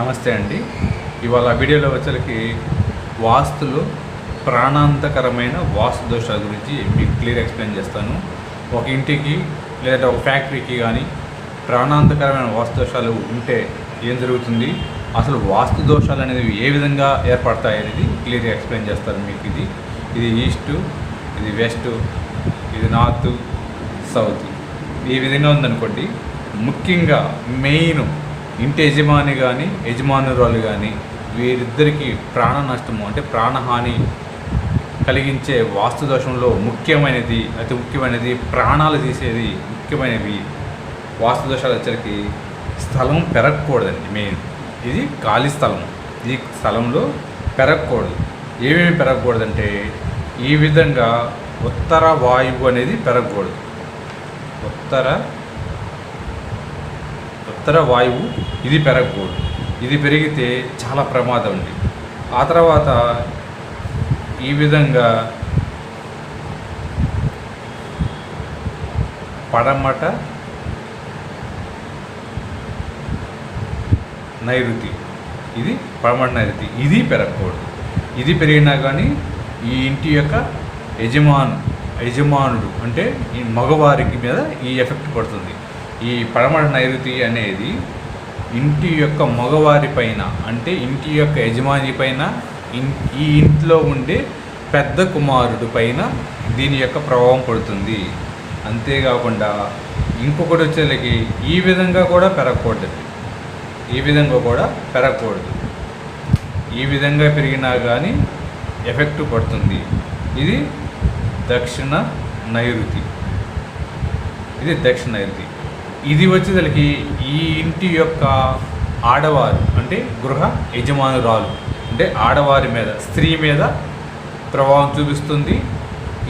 నమస్తే అండి. ఇవాళ వీడియోలో వచ్చరికి వాస్తులు ప్రాణాంతకరమైన వాస్తు దోషాల గురించి మీకు క్లియర్ ఎక్స్ప్లెయిన్ చేస్తాను. ఒక ఇంటికి లేదంటే ఒక ఫ్యాక్టరీకి కానీ ప్రాణాంతకరమైన వాస్తు దోషాలు ఉంటే ఏం జరుగుతుంది? అసలు వాస్తు దోషాలు అనేవి ఏ విధంగా ఏర్పడతాయి అనేది క్లియర్గా ఎక్స్ప్లెయిన్ చేస్తారు మీకు ఇది. ఇది ఈస్టు ఇది వెస్ట్ ఇది నార్త్ సౌత్. ఈ విధంగా ఉందనుకోండి ముఖ్యంగా మెయిన్ ఇంటి యజమాని కానీ యజమానురాలు కానీ వీరిద్దరికీ ప్రాణ నష్టము అంటే ప్రాణహాని కలిగించే వాస్తు దోషంలో ముఖ్యమైనది అతి ముఖ్యమైనది ప్రాణాలు తీసేది ముఖ్యమైనవి వాస్తు దోషాలు వచ్చరికి స్థలం పెరగకూడదండి మెయిన్. ఇది ఖాళీ స్థలం. ఈ స్థలంలో పెరగకూడదు. ఏమేమి పెరగకూడదంటే ఈ విధంగా ఉత్తర వాయువు అనేది పెరగకూడదు. ఉత్తర ఉత్తర వాయువు ఇది పెరగకూడదు. ఇది పెరిగితే చాలా ప్రమాదం అండి. ఆ తర్వాత ఈ విధంగా పడమట నైరుతి. ఇది పడమట నైరుతి. ఇది పెరగకూడదు. ఇది పెరిగినా కానీ ఈ ఇంటి యొక్క యజమాను యజమానుడు అంటే ఈ మగవారికి మీద ఈ ఎఫెక్ట్ పడుతుంది. ఈ పడమట నైరుతి అనేది ఇంటి యొక్క మగవారి పైన అంటే ఇంటి యొక్క యజమాని పైన ఈ ఇంట్లో ఉండే పెద్ద కుమారుడు పైన దీని యొక్క ప్రభావం పడుతుంది. అంతేకాకుండా ఇంకొకటి వచ్చేసరికి ఈ విధంగా కూడా పెరగకూడదు. ఈ విధంగా కూడా పెరగకూడదు. ఈ విధంగా పెరిగినా కానీ ఎఫెక్ట్ పడుతుంది. ఇది దక్షిణ నైరుతి. ఇది దక్షిణ నైరుతి. ఇది వచ్చేసరికి ఈ ఇంటి యొక్క ఆడవారు అంటే గృహ యజమానురాలు అంటే ఆడవారి మీద స్త్రీ మీద ప్రభావం చూపిస్తుంది.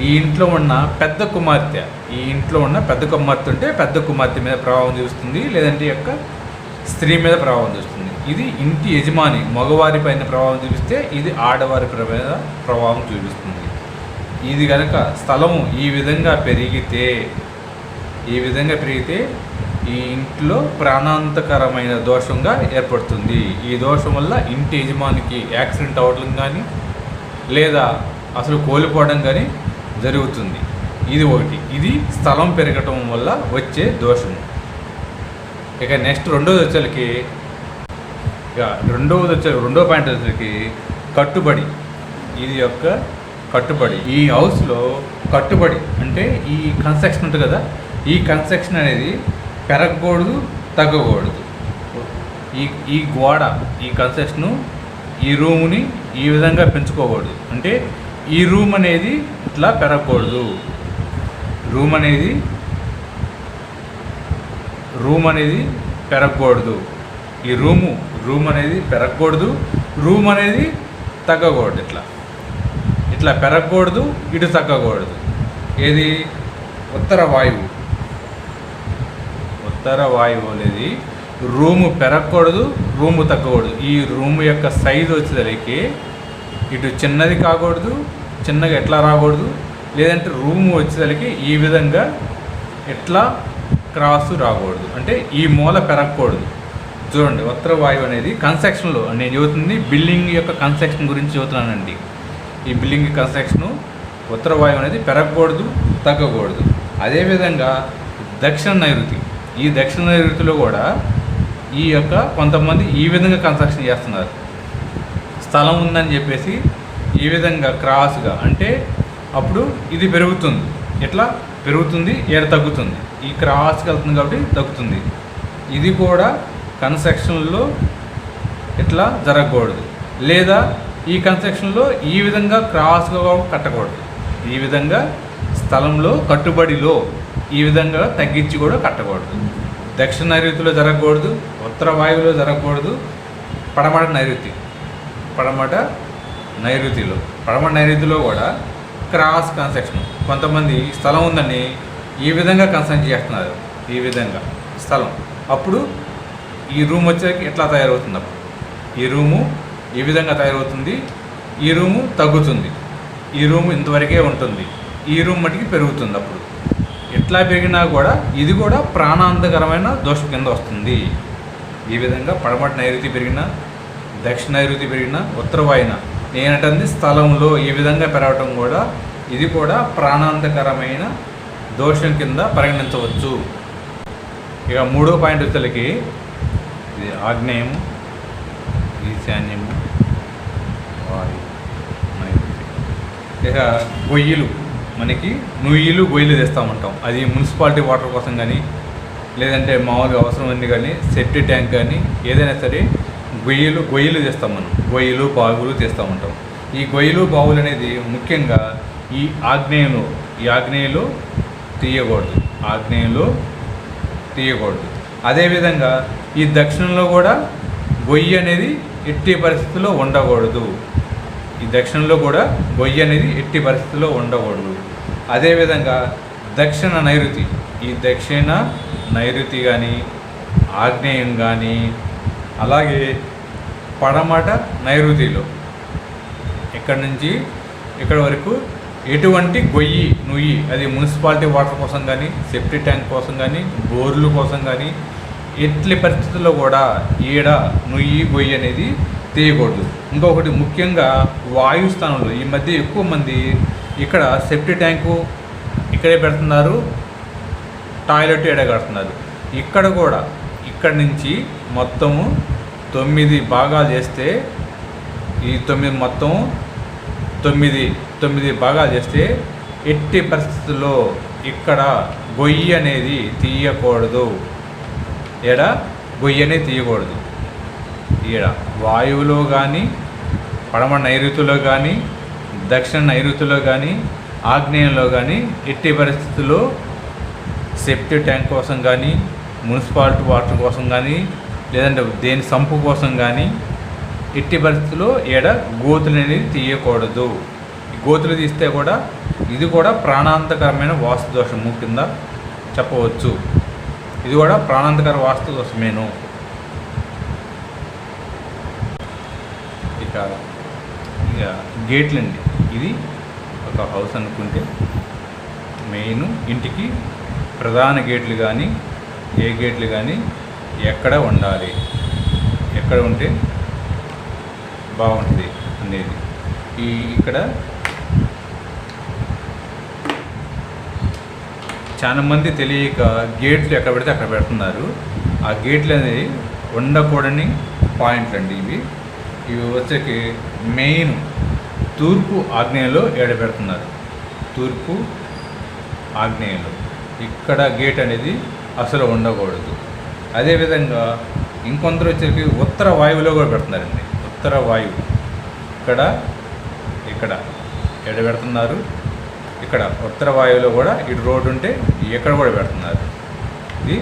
ఈ ఇంట్లో ఉన్న పెద్ద కుమార్తె ఈ ఇంట్లో ఉన్న పెద్ద కుమార్తె ఉంటే పెద్ద కుమార్తె మీద ప్రభావం చూపిస్తుంది లేదంటే యొక్క స్త్రీ మీద ప్రభావం చూపిస్తుంది. ఇది ఇంటి యజమాని మగవారి పైన ప్రభావం చూపిస్తే ఇది ఆడవారి ప్ర- మీద ప్రభావం చూపిస్తుంది. ఇది కనుక స్థలము ఈ విధంగా పెరిగితే ఈ విధంగా పెరిగితే ఈ ఇంట్లో ప్రాణాంతకరమైన దోషంగా ఏర్పడుతుంది. ఈ దోషం వల్ల ఇంటి యజమానికి యాక్సిడెంట్ అవ్వడం కానీ లేదా అసలు కోల్పోవడం కానీ జరుగుతుంది. ఇది ఒకటి. ఇది స్థలం పెరగటం వల్ల వచ్చే దోషము ఇక నెక్స్ట్ రెండోది వచ్చేసరికి ఇక రెండవది వచ్చే రెండో పాయింట్ వచ్చేసరికి కట్టుబడి. ఇది యొక్క కట్టుబడి. ఈ హౌస్లో కట్టుబడి అంటే ఈ కన్స్ట్రక్షన్ ఉంటుంది కదా? ఈ కన్స్ట్రక్షన్ అనేది పెరగకూడదు తగ్గకూడదు. ఈ ఈ గోడ ఈ కన్స్ట్రక్షన్ ఈ రూముని ఈ విధంగా పెంచుకోకూడదు. అంటే ఈ రూమ్ అనేది ఇట్లా పెరగకూడదు. రూమ్ అనేది రూమ్ అనేది పెరగకూడదు. ఈ రూము రూమ్ అనేది పెరగకూడదు. రూమ్ అనేది తగ్గకూడదు ఇట్లా. ఇట్లా పెరగకూడదు ఇటు తగ్గకూడదు. ఏది? ఉత్తర వాయువు. ఉత్తర వాయువు అనేది రూము పెరగకూడదు రూము తగ్గకూడదు. ఈ రూమ్ యొక్క సైజు వచ్చేసరికి ఇటు చిన్నది కాకూడదు చిన్నగా ఎట్లా రాకూడదు లేదంటే రూము వచ్చేసరికి ఈ విధంగా ఎట్లా క్రాస్ రాకూడదు. అంటే ఈ మూల పెరగకూడదు. చూడండి ఉత్తర వాయువు అనేది కన్స్ట్రక్షన్లో నేను చెబుతుంది బిల్డింగ్ యొక్క కన్స్ట్రక్షన్ గురించి చెబుతున్నానండి. ఈ బిల్డింగ్ కన్స్ట్రక్షను ఉత్తర వాయువు అనేది పెరగకూడదు తగ్గకూడదు. అదేవిధంగా దక్షిణ నైరుతి. ఈ దక్షిణ రీతిలో కూడా ఈ యొక్క కొంతమంది ఈ విధంగా కన్స్ట్రక్షన్ చేస్తున్నారు. స్థలం ఉందని చెప్పేసి ఈ విధంగా క్రాస్గా అంటే అప్పుడు ఇది పెరుగుతుంది. ఎట్లా? పెరుగుతుంది ఏడ తగ్గుతుంది? ఈ క్రాస్కి వెళ్తుంది కాబట్టి తగ్గుతుంది. ఇది కూడా కన్స్ట్రక్షన్లో ఇట్లా జరగకూడదు. లేదా ఈ కన్స్ట్రక్షన్లో ఈ విధంగా క్రాస్గా కట్టకూడదు. ఈ విధంగా స్థలంలో కట్టుబడిలో ఈ విధంగా తగ్గించి కూడా కట్టకూడదు. దక్షిణ నైరుతిలో జరగకూడదు ఉత్తర వాయువులో జరగకూడదు పడమట నైరుతి పడమట నైరుతిలో పడమట నైరుతిలో కూడా క్రాస్ కన్స్ట్రక్షన్. కొంతమంది స్థలం ఉందని ఈ విధంగా కన్స్ట్రక్ట్ చేస్తున్నారు ఈ విధంగా స్థలం. అప్పుడు ఈ రూమ్ వచ్చేసరికి ఎట్లా తయారవుతుంది అప్పుడు? ఈ రూము ఈ విధంగా తయారవుతుంది ఈ రూము తగ్గుతుంది ఈ రూము ఇంతవరకే ఉంటుంది ఈ రూమ్ మటుకి పెరుగుతుంది అప్పుడు. ఎట్లా పెరిగినా కూడా ఇది కూడా ప్రాణాంతకరమైన దోషం కింద వస్తుంది. ఈ విధంగా పడమటి నైరుతి పెరిగిన దక్షిణ నైరుతి పెరిగిన ఉత్తర నేనటంది స్థలంలో ఈ విధంగా పెరగటం కూడా ఇది కూడా ప్రాణాంతకరమైన దోషం కింద పరిగణించవచ్చు. ఇక మూడో పాయింట్ వచ్చేసరికి ఇది ఆగ్నేయము ఈశాన్యము వాయు ఇక గొయ్యిలు. మనకి నుయ్యిలు గొయ్యిలు తెస్తూ ఉంటాం. అది మున్సిపాలిటీ వాటర్ కోసం కానీ లేదంటే మామూలుగా అవసరం ఉంది కానీ సెప్టీ ట్యాంక్ కానీ ఏదైనా సరే గొయ్యలు గొయ్యలు తెస్తాం మనం. గొయ్యలు బావులు తెస్తూ ఉంటాం. ఈ గొయ్యలు బావులు అనేది ముఖ్యంగా ఈ ఆగ్నేయంలో ఈ ఆగ్నేయంలో తీయకూడదు. ఆగ్నేయంలో తీయకూడదు. అదేవిధంగా ఈ దక్షిణంలో కూడా గొయ్యి అనేది ఎట్టి పరిస్థితుల్లో ఉండకూడదు. ఈ దక్షిణంలో కూడా గొయ్యి అనేది ఎట్టి పరిస్థితుల్లో ఉండకూడదు. అదేవిధంగా దక్షిణ నైరుతి ఈ దక్షిణ నైరుతి కానీ ఆగ్నేయం కానీ అలాగే పడమట నైరుతిలో ఇక్కడ నుంచి? ఇక్కడ వరకు ఎటువంటి గొయ్యి నుయ్యి అది మున్సిపాలిటీ వాటర్ కోసం కానీ సెప్టీ ట్యాంక్ కోసం కానీ బోర్లు కోసం కానీ ఎట్లి పరిస్థితుల్లో కూడా ఈడ నుయ్యి గొయ్యి అనేది తీయకూడదు. ఇంకొకటి ముఖ్యంగా వాయు స్థానంలో ఈ మధ్య ఎక్కువ మంది ఇక్కడ సెప్టీ ట్యాంకు ఇక్కడే పెడుతున్నారు టాయిలెట్ ఎడ కడుతున్నారు. ఇక్కడ కూడా ఇక్కడ నుంచి మొత్తము తొమ్మిది భాగాలు చేస్తే ఈ తొమ్మిది మొత్తం తొమ్మిది తొమ్మిది భాగాలు చేస్తే ఎట్టి పరిస్థితుల్లో ఇక్కడ గొయ్యి అనేది తీయకూడదు. ఎడ గొయ్యి అనేది తీయకూడదు. ఈడ వాయువులో కానీ పడమ నైరుతిలో కానీ దక్షిణ నైరుతిలో కానీ ఆగ్నేయంలో కానీ ఎట్టి పరిస్థితుల్లో సెప్టి ట్యాంక్ కోసం కానీ మున్సిపాలిటీ వాటర్ కోసం కానీ లేదంటే దేని సంపు కోసం కానీ ఎట్టి పరిస్థితుల్లో ఏడ గోతులు అనేది తీయకూడదు. ఈ గోతులు తీస్తే కూడా ఇది కూడా ప్రాణాంతకరమైన వాస్తు దోషము కింద చెప్పవచ్చు. ఇది కూడా ప్రాణాంతకర వాస్తు దోషమేను. ఇక ఇక గేట్లు అండి ఇది ఒక హౌస్ అనుకుంటే మెయిన్ ఇంటికి ప్రధాన గేట్లు కానీ ఏ గేట్లు కానీ ఎక్కడ ఉండాలి? ఎక్కడ ఉంటే బాగుంటుంది అనేది. ఈ ఇక్కడ చాలామంది తెలియక గేట్లు ఎక్కడ పెడితే అక్కడ పెడుతున్నారు. ఆ గేట్లు అనేది ఉండకూడని పాయింట్లు అండి ఇవి. ఇవి వచ్చేకి మెయిన్ తూర్పు ఆగ్నేయంలో ఏడబెడుతున్నారు. తూర్పు ఆగ్నేయంలో. ఇక్కడ గేట్ అనేది అసలు ఉండకూడదు. అదేవిధంగా ఇంకొందరు వచ్చేసి ఉత్తర వాయువులో కూడా పెడుతున్నారండి. ఉత్తర వాయువు. ఇక్కడ ఇక్కడ ఎడ పెడుతున్నారు ఇక్కడ ఉత్తర వాయువులో కూడా ఇటు రోడ్డు ఉంటే ఇక్కడ కూడా పెడుతున్నారు. ఇది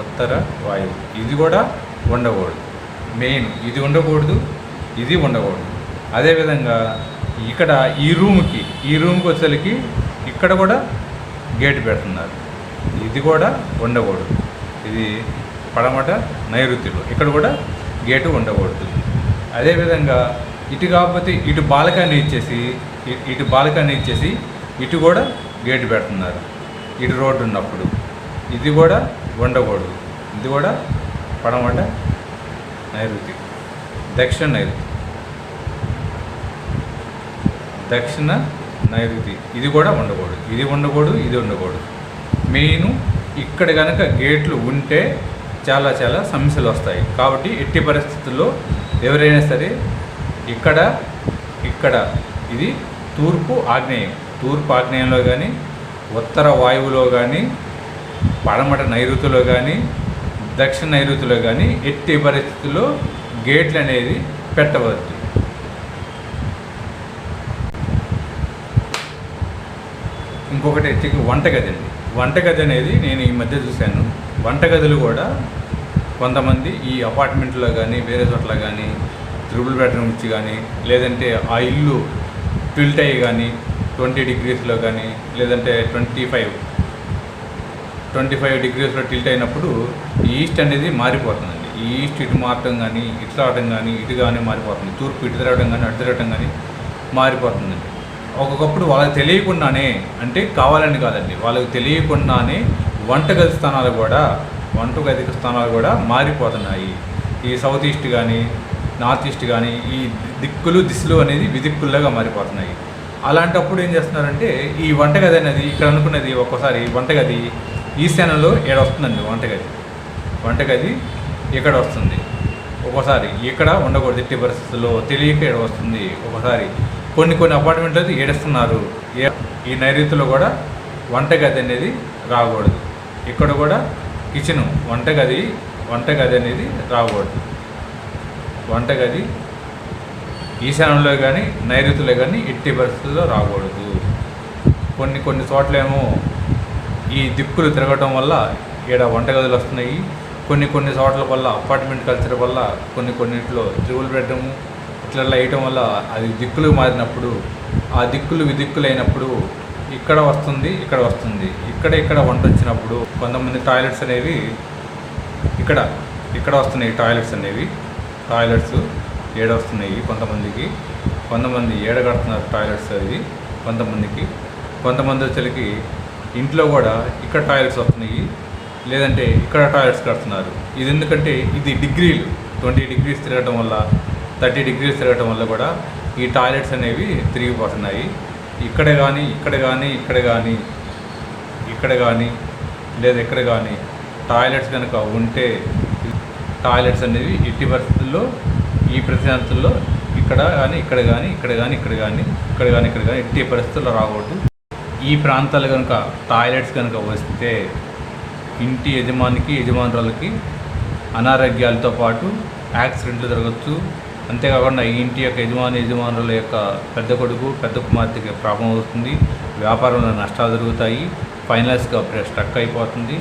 ఉత్తర వాయువు. ఇది కూడా ఉండకూడదు. మెయిన్ ఇది ఉండకూడదు ఇది ఉండకూడదు. అదేవిధంగా ఇక్కడ ఈ రూమ్కి ఈ రూమ్కి వచ్చేసరికి ఇక్కడ కూడా గేట్ పెడుతున్నారు. ఇది కూడా ఉండకూడదు. ఇది పడమట నైరుతిలో ఇక్కడ కూడా గేటు ఉండకూడదు. అదేవిధంగా ఇటు కాకపోతే ఇటు బాలకాన్ని ఇచ్చేసి ఇ- ఇటు బాలకాన్ని ఇచ్చేసి ఇటు కూడా గేటు పెడుతున్నారు. ఇటు రోడ్డు ఉన్నప్పుడు. ఇది కూడా ఉండకూడదు. ఇది కూడా పడమట నైరుతి. దక్షిణ నైరుతి. దక్షిణ నైరుతి. ఇది కూడా ఉండకూడదు. ఇది ఉండకూడదు ఇది ఉండకూడదు. మెయిన్ ఇక్కడ కనుక గేట్లు ఉంటే చాలా చాలా సమస్యలు వస్తాయి. కాబట్టి ఎట్టి పరిస్థితుల్లో ఎవరైనా సరే ఇక్కడ ఇక్కడ ఇది తూర్పు ఆగ్నేయం. తూర్పు ఆగ్నేయంలో కానీ ఉత్తర వాయువులో కానీ పడమట నైరుతిలో కానీ దక్షిణ నైరుతిలో కానీ ఎట్టి పరిస్థితుల్లో గేట్లు అనేది పెట్టవద్దు. ఇంకొకటి వచ్చి వంటగది అండి. వంటగది అనేది నేను ఈ మధ్య చూశాను. వంటగదులు కూడా కొంతమంది ఈ అపార్ట్మెంట్లో కానీ వేరే చోట్ల కానీ త్రిబుల్ బెడ్రూమ్ ఇచ్చి కానీ లేదంటే ఆ ఇల్లు టిల్ట్ అయ్యి కానీ ట్వంటీ డిగ్రీస్లో కానీ లేదంటే ట్వంటీ ఫైవ్ ట్వంటీ ఫైవ్ డిగ్రీస్లో టిల్ట్ అయినప్పుడు ఈస్ట్ అనేది మారిపోతుందండి. ఈ ఈస్ట్ ఇటు మారటం కానీ ఇటు రావడం కానీ ఇటు కానీ మారిపోతుంది. తూర్పు ఇటు తిరగడం కానీ అటు తిరగడం కానీ మారిపోతుందండి. ఒక్కొక్కప్పుడు వాళ్ళకి తెలియకుండానే అంటే కావాలని కాదండి వాళ్ళకి తెలియకుండానే వంటగది స్థానాలు కూడా వంటగది స్థానాలు కూడా మారిపోతున్నాయి. ఈ సౌత్ ఈస్ట్ కానీ నార్త్ ఈస్ట్ కానీ ఈ దిక్కులు దిశలు అనేది విదిక్కుల్లాగా మారిపోతున్నాయి. అలాంటప్పుడు ఏం చేస్తున్నారంటే ఈ వంటగది అనేది ఇక్కడ అనుకున్నది ఒక్కోసారి వంటగది ఈశాన్యంలో ఏడ వస్తుందండి వంటగది? వంటగది ఇక్కడ వస్తుంది. ఒకసారి ఇక్కడ ఉండకూడదు ఎట్టి పరిస్థితుల్లో తెలియక ఏడ వస్తుంది? ఒకసారి కొన్ని కొన్ని అపార్ట్మెంట్లు ఏడుస్తున్నారు. ఈ నైరుతిలో కూడా వంటగది అనేది రాకూడదు. ఇక్కడ కూడా కిచెన్ వంటగది వంటగది అనేది రాకూడదు. వంటగది ఈశాన్యంలో కానీ నైరుతిలో కానీ ఎట్టి పరిస్థితుల్లో రాకూడదు. కొన్ని కొన్ని చోట్లేమో ఈ దిక్కులు తిరగటం వల్ల ఈడ వంటగదులు వస్తున్నాయి. కొన్ని కొన్ని చోట్ల వల్ల అపార్ట్మెంట్ కల్చర్ వల్ల కొన్ని కొన్నిట్లో త్రిబుల్ బెడ్రూమ్ ఇట్లా వేయటం వల్ల అది దిక్కులు మారినప్పుడు ఆ దిక్కులు విదిక్కులు అయినప్పుడు ఇక్కడ వస్తుంది ఇక్కడ వస్తుంది. ఇక్కడ ఇక్కడ వంట వచ్చినప్పుడు కొంతమంది టాయిలెట్స్ అనేవి ఇక్కడ ఇక్కడ వస్తున్నాయి టాయిలెట్స్ అనేవి. టాయిలెట్స్ ఏడ వస్తున్నాయి కొంతమందికి కొంతమంది ఏడ కడుతున్నారు టాయిలెట్స్ అవి కొంతమందికి కొంతమంది వచ్చేకి ఇంట్లో కూడా ఇక్కడ టాయిలెట్స్ వస్తున్నాయి లేదంటే ఇక్కడ టాయిలెట్స్ కడుతున్నారు. ఇది ఎందుకంటే ఇది డిగ్రీలు. ట్వంటీ డిగ్రీస్ తిరగటం వల్ల థర్టీ డిగ్రీస్ తిరగటం వల్ల కూడా ఈ టాయిలెట్స్ అనేవి తిరిగిపోతున్నాయి. ఇక్కడ కానీ ఇక్కడ కానీ ఇక్కడ కానీ ఇక్కడ కానీ లేదా ఇక్కడ కానీ టాయిలెట్స్ కనుక ఉంటే టాయిలెట్స్ అనేవి ఎట్టి పరిస్థితుల్లో ఈ ప్రశాంతుల్లో ఇక్కడ కానీ ఇక్కడ కానీ ఇక్కడ కానీ ఇక్కడ కానీ ఇక్కడ కానీ ఇక్కడ కానీ ఎట్టి పరిస్థితుల్లో రాకూడదు. ఈ ప్రాంతాలు కనుక టాయిలెట్స్ కనుక వస్తే ఇంటి యజమానికి యజమానురాలకి అనారోగ్యాలతో పాటు యాక్సిడెంట్లు జరగచ్చు. అంతేకాకుండా ఈ ఇంటి యొక్క యజమాని యజమానుల యొక్క పెద్ద కొడుకు పెద్ద కుమార్తెకి ప్రాబ్లం అవుతుంది. వ్యాపారంలో నష్టాలు జరుగుతాయి. ఫైనాన్స్గా స్ట్రక్ అయిపోతుంది.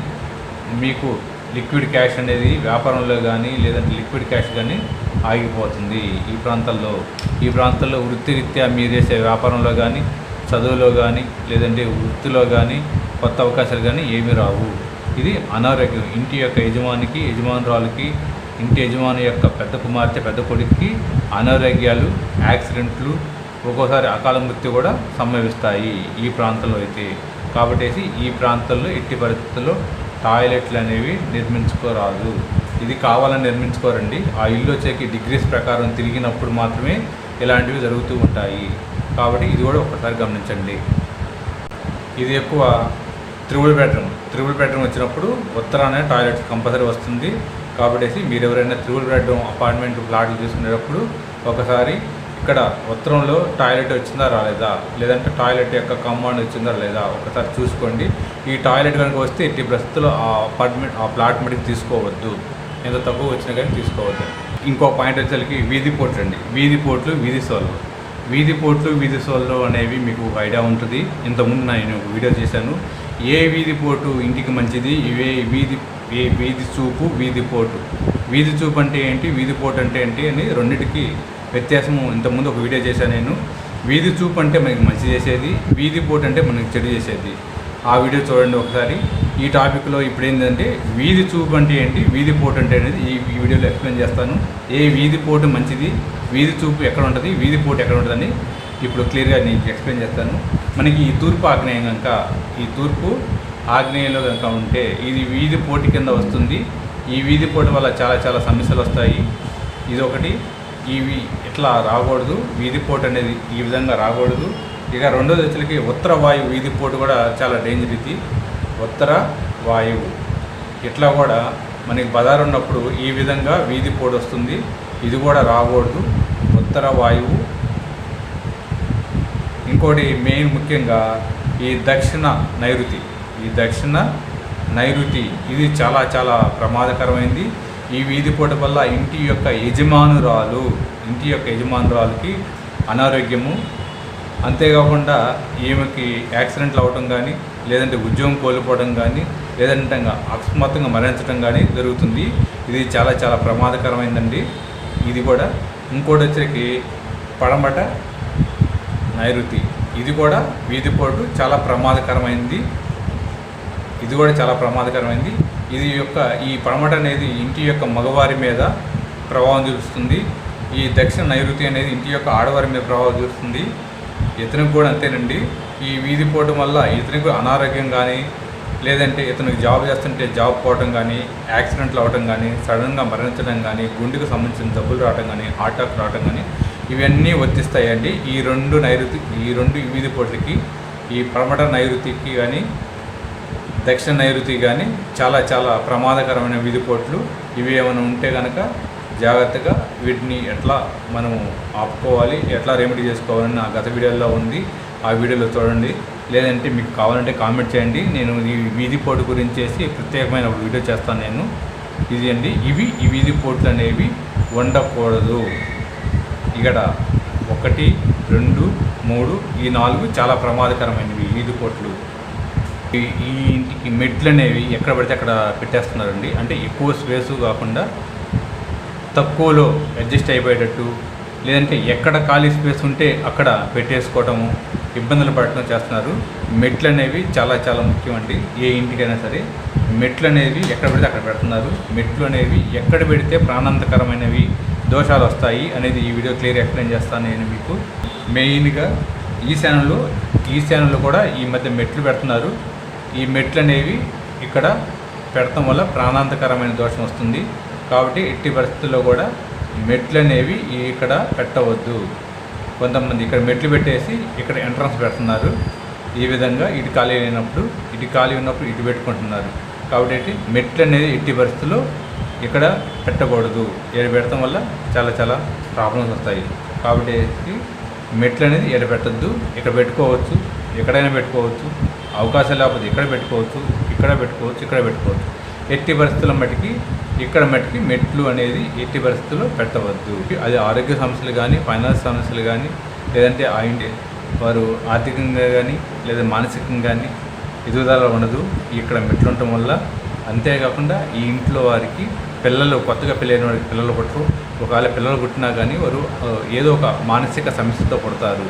మీకు లిక్విడ్ క్యాష్ అనేది వ్యాపారంలో కానీ లేదంటే లిక్విడ్ క్యాష్ కానీ ఆగిపోతుంది ఈ ప్రాంతాల్లో. ఈ ప్రాంతాల్లో వృత్తిరీత్యా మీరు చేసే వ్యాపారంలో కానీ చదువులో కానీ లేదంటే వృత్తిలో కానీ కొత్త అవకాశాలు కానీ ఏమీ రావు. ఇది అనారోగ్యం. ఇంటి యొక్క యజమానికి యజమానురాలకి ఇంటి యజమాని యొక్క పెద్ద కుమార్తె పెద్ద కొడుక్కి అనారోగ్యాలు యాక్సిడెంట్లు ఒక్కోసారి అకాల మృత్యు కూడా సంభవిస్తాయి ఈ ప్రాంతంలో అయితే. కాబట్టి ఈ ప్రాంతంలో ఎట్టి పరిస్థితుల్లో టాయిలెట్లు అనేవి నిర్మించుకోరాదు. ఇది కావాలని నిర్మించుకోరండి. ఆ ఇల్లు వచ్చేకి డిగ్రీస్ ప్రకారం తిరిగినప్పుడు మాత్రమే ఇలాంటివి జరుగుతూ ఉంటాయి. కాబట్టి ఇది కూడా ఒకసారి గమనించండి. ఇది ఎక్కువ త్రిబుల్ బెడ్రూమ్. త్రిబుల్ బెడ్రూమ్ వచ్చినప్పుడు ఉత్తరానే టాయిలెట్ కంపల్సరీ వస్తుంది. కాబట్టి మీరు ఎవరైనా త్రిబుల్ బెడ్రూమ్ అపార్ట్మెంట్ ఫ్లాట్లు తీసుకునేటప్పుడు ఒకసారి ఇక్కడ ఉత్తరంలో టాయిలెట్ వచ్చిందా రాలేదా? లేదంటే టాయిలెట్ యొక్క కాంపౌండ్ వచ్చిందా లేదా ఒకసారి చూసుకోండి. ఈ టాయిలెట్ కనుక వస్తే ఎట్టి ప్రస్తుతంలో ఆ అపార్ట్మెంట్ ఆ ఫ్లాట్ మటుకు తీసుకోవద్దు. ఎంత తక్కువ వచ్చినా కానీ తీసుకోవద్దు. ఇంకో పాయింట్ వచ్చేసరికి వీధి పోట్లు అండి. వీధి పోట్లు వీధి సోలు. వీధి పోట్లు వీధి సోళ్ళు అనేవి మీకు ఒక ఐడియా ఉంటుంది. ఇంతకుముందు నేను ఒక వీడియో చేశాను. ఏ వీధి పోటు ఇంటికి మంచిది? ఇవే వీధి ఏ వీధి చూపు వీధి పోటు. వీధి చూపు అంటే ఏంటి? వీధి పోటు అంటే ఏంటి అని రెండింటికి వ్యత్యాసము ఇంతకుముందు ఒక వీడియో చేశాను నేను. వీధి చూపు అంటే మనకి మంచి చేసేది. వీధి పోటు అంటే మనకి చెడు చేసేది. ఆ వీడియో చూడండి ఒకసారి. ఈ టాపిక్లో ఇప్పుడు ఏంటంటే వీధి చూపు అంటే ఏంటి? వీధి పోటు అంటే అనేది ఈ వీడియోలో ఎక్స్ప్లెయిన్ చేస్తాను. ఏ వీధి పోటు మంచిది? వీధి చూపు ఎక్కడ ఉంటుంది? వీధి పోటు ఎక్కడ ఉంటుందని ఇప్పుడు క్లియర్గా నేను ఎక్స్ప్లెయిన్ చేస్తాను. మనకి ఈ తూర్పు ఆగ్నేయం కనుక ఈ తూర్పు ఆగ్నేయంలో కనుక ఉంటే ఇది వీధి పోటు కింద వస్తుంది. ఈ వీధి పోటు వల్ల చాలా చాలా సమస్యలు వస్తాయి. ఇది ఒకటి ఇవి ఇట్లా రాకూడదు. వీధి పోటు అనేది ఈ విధంగా రాకూడదు. ఇక రెండోది వచ్చేసరికి ఉత్తర వాయువు వీధి పోటు కూడా చాలా డేంజర్ ఇది. ఉత్తర వాయువు. ఇట్లా కూడా మనకి బజారు ఉన్నప్పుడు ఈ విధంగా వీధి పోటు వస్తుంది. ఇది కూడా రాకూడదు. ఉత్తర వాయువు. ఇంకోటి మెయిన్ ముఖ్యంగా ఈ దక్షిణ నైరుతి. ఈ దక్షిణ నైరుతి. ఇది చాలా చాలా ప్రమాదకరమైంది. ఈ వీధి పోటు వల్ల ఇంటి యొక్క యజమానురాలు ఇంటి యొక్క యజమానురాలకి అనారోగ్యము అంతేకాకుండా ఈమెకి యాక్సిడెంట్లు అవ్వటం కానీ లేదంటే ఉద్యోగం కోల్పోవడం కానీ లేదంటే అకస్మాత్తుగా మరణించడం కానీ జరుగుతుంది. ఇది చాలా చాలా ప్రమాదకరమైందండి. ఇది కూడా ఇంకోటి వచ్చరికి పడమట నైరుతి. ఇది కూడా వీధిపోటు చాలా ప్రమాదకరమైంది. ఇది కూడా చాలా ప్రమాదకరమైంది. ఇది యొక్క ఈ పడమట అనేది ఇంటి యొక్క మగవారి మీద ప్రభావం చూపిస్తుంది. ఈ దక్షిణ నైరుతి అనేది ఇంటి యొక్క ఆడవారి మీద ప్రభావం చూపిస్తుంది. ఇతనికి కూడా అంతేనండి. ఈ వీధిపోవడం వల్ల ఇతనికి అనారోగ్యం కానీ లేదంటే ఇతనికి జాబ్ చేస్తుంటే జాబ్ పోవటం కానీ యాక్సిడెంట్లు అవ్వడం కానీ సడన్గా మరణించడం కానీ గుండెకు సంబంధించిన జబ్బులు రావటం కానీ హార్ట్ అటాక్ రావటం కానీ ఇవన్నీ వర్తిస్తాయండి ఈ రెండు నైరుతి ఈ రెండు వీధి పోట్లకి ఈ పడమట నైరుతికి కానీ దక్షిణ నైరుతి కానీ చాలా చాలా ప్రమాదకరమైన వీధిపోట్లు ఇవి ఏమైనా ఉంటే కనుక జాగ్రత్తగా వీటిని ఎట్లా మనం ఆపుకోవాలి ఎట్లా రెమెడీ చేసుకోవాలని నా గత వీడియోలో ఉంది. ఆ వీడియోలో చూడండి. లేదంటే మీకు కావాలంటే కామెంట్ చేయండి. నేను ఈ వీధి పోటు గురించి ప్రత్యేకమైన ఒక వీడియో చేస్తాను నేను. ఇది అండి ఇవి ఈ వీధి పోట్లు అనేవి ఉండకూడదు ఇక్కడ ఒకటి రెండు మూడు ఈ నాలుగు చాలా ప్రమాదకరమైనవి వీధి పోట్లు ఈ ఈ ఇంటికి మెట్లు అనేవి ఎక్కడ పడితే అక్కడ పెట్టేస్తున్నారండి. అంటే ఎక్కువ స్పేస్ కాకుండా తక్కువలో అడ్జస్ట్ అయిపోయేటట్టు లేదంటే ఎక్కడ ఖాళీ స్పేస్ ఉంటే అక్కడ పెట్టేసుకోవటము ఇబ్బందులు పడటం చేస్తున్నారు. మెట్లు అనేవి చాలా చాలా ముఖ్యం అండి ఏ ఇంటికైనా సరే మెట్లు అనేవి ఎక్కడ పెడితే అక్కడ పెడుతున్నారు. మెట్లు అనేవి ఎక్కడ పెడితే ప్రాణాంతకరమైనవి దోషాలు వస్తాయి అనేది ఈ వీడియో క్లియర్ ఎక్స్ప్లెయిన్ చేస్తాను నేను మీకు. మెయిన్గా ఈ ఛానెల్లో ఈ ఈశాన్యంలో కూడా ఈ మధ్య మెట్లు పెడుతున్నారు. ఈ మెట్లు అనేవి ఇక్కడ పెడతాం వల్ల ప్రాణాంతకరమైన దోషం వస్తుంది. కాబట్టి ఎట్టి పరిస్థితుల్లో కూడా మెట్లు అనేవి ఇక్కడ పెట్టవద్దు. కొంతమంది ఇక్కడ మెట్లు పెట్టేసి ఇక్కడ ఎంట్రన్స్ పెడుతున్నారు. ఈ విధంగా ఇటు ఖాళీ లేనప్పుడు ఇటు ఖాళీ ఉన్నప్పుడు ఇటు పెట్టుకుంటున్నారు. కాబట్టి మెట్లు అనేది ఎట్టి పరిస్థితుల్లో ఇక్కడ పెట్టకూడదు. ఇక్కడ పెడతాం వల్ల చాలా చాలా ప్రాబ్లమ్స్ వస్తాయి. కాబట్టి మెట్లు అనేది ఇక్కడ పెట్టద్దు. ఇక్కడ పెట్టుకోవచ్చు. ఎక్కడైనా పెట్టుకోవచ్చు. అవకాశం లేకపోతే ఇక్కడ పెట్టుకోవచ్చు. ఇక్కడ పెట్టుకోవచ్చు. ఇక్కడ పెట్టుకోవచ్చు. ఎట్టి పరిస్థితుల మట్టికి ఇక్కడ మట్టికి మెట్లు అనేది ఎట్టి పరిస్థితుల్లో పెట్టవద్దు. అది ఆరోగ్య సమస్యలు కానీ ఫైనాన్స్ సమస్యలు కానీ లేదంటే ఆ ఇంటి వారు ఆర్థికంగా కానీ లేదా మానసికంగా కానీ ఎదుగుదల ఉండదు. ఇక్కడ మెట్లు ఉండటం వల్ల అంతేకాకుండా ఈ ఇంట్లో వారికి పిల్లలు కొత్తగా పెళ్ళైన వారికి పిల్లలు పుట్టరు. ఒకవేళ పిల్లలు పుట్టినా కానీ వారు ఏదో ఒక మానసిక సమస్యతో పుడతారు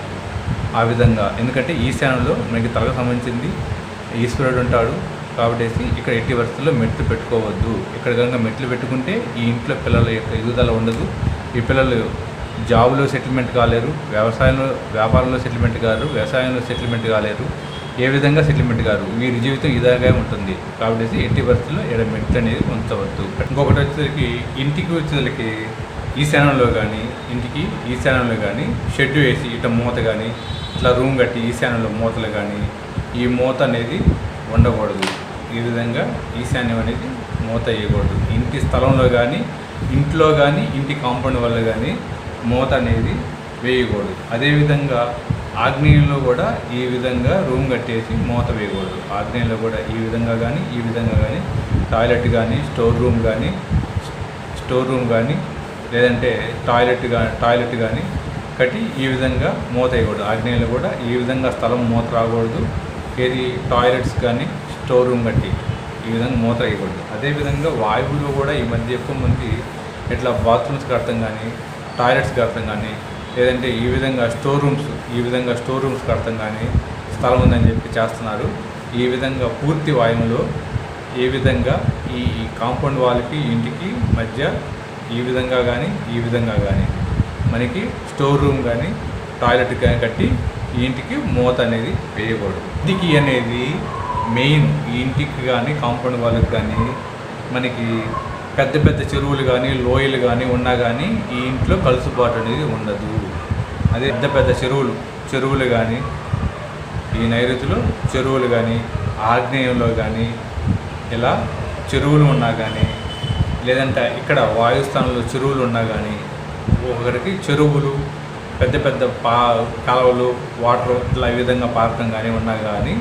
ఆ విధంగా. ఎందుకంటే ఈశాన్యంలో మనకి తలకు సంబంధించింది ఈశ్వరుడు ఉంటాడు. కాబట్టి ఇక్కడ ఎట్టి పరిస్థితుల్లో మెట్లు పెట్టుకోవద్దు. ఇక్కడ కనుక మెట్లు పెట్టుకుంటే ఈ ఇంట్లో పిల్లల యొక్క ఎదుగుదల ఉండదు. ఈ పిల్లలు జాబులో సెటిల్మెంట్ కాలేరు వ్యవసాయంలో వ్యాపారంలో సెటిల్మెంట్ కారు వ్యవసాయంలో సెటిల్మెంట్ కాలేరు ఏ విధంగా సెటిల్మెంట్ కారు వీరి జీవితం ఇదాగా ఉంటుంది. కాబట్టి ఎట్టి పరిస్థితుల్లో ఇక్కడ మెట్లు అనేది ఉంచవద్దు. ఇంకొకటి వచ్చేసరికి ఇంటికి వచ్చేసరికి ఈశాన్యంలో కానీ ఇంటికి ఈశాన్యంలో కానీ షెడ్ వేసి ఇట్లా మూత కానీ ఇట్లా రూమ్ కట్టి ఈశాన్యంలో మూతలు కానీ ఈ మూత అనేది ఉండకూడదు. ఈ విధంగా ఈశాన్యం అనేది మూత వేయకూడదు. ఇంటి స్థలంలో కానీ ఇంట్లో కానీ ఇంటి కాంపౌండ్ వల్ల కానీ మూత అనేది వేయకూడదు. అదేవిధంగా ఆగ్నేయంలో కూడా ఈ విధంగా రూమ్ కట్టేసి మూత వేయకూడదు. ఆగ్నేయంలో కూడా ఈ విధంగా కానీ ఈ విధంగా కానీ టాయిలెట్ కానీ స్టోర్ రూమ్ కానీ స్టోర్ రూమ్ కానీ లేదంటే టాయిలెట్గా టాయిలెట్ కానీ కట్టి ఈ విధంగా మూత వేయకూడదు. ఆగ్నేయంలో కూడా ఈ విధంగా స్థలం మూత రాకూడదు. ఏది టాయిలెట్స్ కానీ స్టోర్ రూమ్ కట్టి ఈ విధంగా మూత వేయకూడదు. అదేవిధంగా వాయువులో కూడా ఈ మధ్య ఎక్కువ మంది ఇట్లా బాత్రూమ్స్ కడతాం కానీ టాయిలెట్స్ కడతాం కానీ లేదంటే ఈ విధంగా స్టోర్ రూమ్స్ ఈ విధంగా స్టోర్ రూమ్స్ కడతాం కానీ స్థలం ఉందని చెప్పి చేస్తున్నారు. ఈ విధంగా పూర్తి వాయువులో ఏ విధంగా ఈ కాంపౌండ్ వాళ్ళకి ఇంటికి మధ్య ఈ విధంగా కానీ ఈ విధంగా కానీ మనకి స్టోర్ రూమ్ కానీ టాయిలెట్ కానీ కట్టి ఇంటికి మూత అనేది వేయకూడదు. ఇంటికి అనేది మెయిన్ ఈ ఇంటికి కానీ కాంపౌండ్ వాళ్ళకి కానీ మనకి పెద్ద పెద్ద చెరువులు కానీ లోయలు కానీ ఉన్నా కానీ ఈ ఇంట్లో కలుసుబాటు అనేది ఉండదు. అదే పెద్ద పెద్ద చెరువులు చెరువులు కానీ ఈ నైరుతిలో చెరువులు కానీ ఆగ్నేయంలో కానీ ఇలా చెరువులు ఉన్నా కానీ లేదంటే ఇక్కడ వాయుస్థానంలో చెరువులు ఉన్నా కానీ ఒకరికి చెరువులు పెద్ద పెద్ద పా కాలువలు వాటర్ ఇట్లా ఈ విధంగా పారకం కానీ ఉన్నా కానీ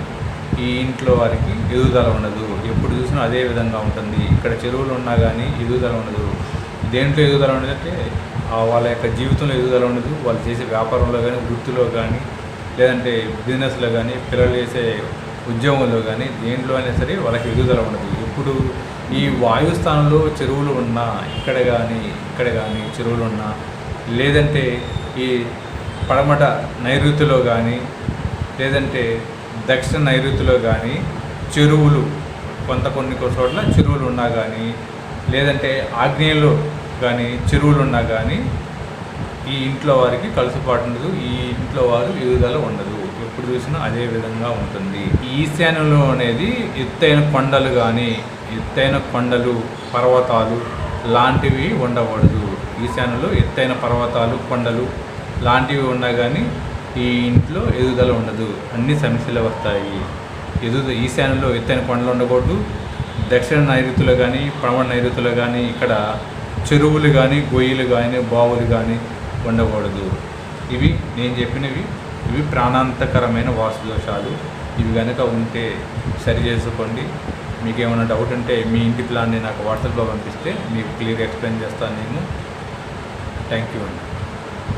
ఈ ఇంట్లో వారికి ఎదుగుదల ఉండదు. ఎప్పుడు చూసినా అదే విధంగా ఉంటుంది. ఇక్కడ చెరువులు ఉన్నా కానీ ఎదుగుదల ఉండదు. దేంట్లో ఎదుగుదల ఉండదు అంటే వాళ్ళ యొక్క జీవితంలో ఎదుగుదల ఉండదు. వాళ్ళు చేసే వ్యాపారంలో కానీ వృత్తిలో కానీ లేదంటే బిజినెస్లో కానీ పిల్లలు చేసే ఉద్యోగంలో కానీ దేంట్లో అయినా సరే వాళ్ళకి ఎదుగుదల ఉండదు. ఇప్పుడు ఈ వాయుస్థానంలో చెరువులు ఉన్నా ఇక్కడ కానీ ఇక్కడ కానీ చెరువులు ఉన్నా లేదంటే ఈ పడమట నైరుతిలో కానీ లేదంటే దక్షిణ నైరుతిలో కానీ చెరువులు కొంత కొన్ని చోట్ల చెరువులు ఉన్నా కానీ లేదంటే ఆగ్నేయంలో కానీ చెరువులు ఉన్నా కానీ ఈ ఇంట్లో వారికి కలుసుబాటు ఉండదు. ఈ ఇంట్లో వారు ఎదుగుదల ఉండదు. ఎప్పుడు చూసినా అదే విధంగా ఉంటుంది. ఈశాన్యంలో అనేది ఎత్తైన కొండలు కానీ ఎత్తైన కొండలు పర్వతాలు లాంటివి ఉండకూడదు. ఈశాన్యంలో ఎత్తైన పర్వతాలు కొండలు లాంటివి ఉన్నా కానీ ఈ ఇంట్లో ఎదుగుదల ఉండదు. అన్ని సమస్యలు వస్తాయి. ఎదుగుద ఈశాన్యంలో ఎత్తైన కొండలు ఉండకూడదు. దక్షిణ నైరుతిలో కానీ పడమర నైరుతిలో కానీ ఇక్కడ చెరువులు కానీ గొయ్యలు కానీ బావులు కానీ ఉండకూడదు. ఇవి నేను చెప్పినవి. ఇవి ప్రాణాంతకరమైన వాస్తు దోషాలు ఇవి కనుక ఉంటే సరి చేసుకోండి. మీకు ఏమైనా డౌట్ ఉంటే మీ ఇంటి ప్లాన్ని నాకు వాట్సాప్లో పంపిస్తే మీకు క్లియర్ ఎక్స్ప్లెయిన్ చేస్తాను నేను. థ్యాంక్ యూ అండి.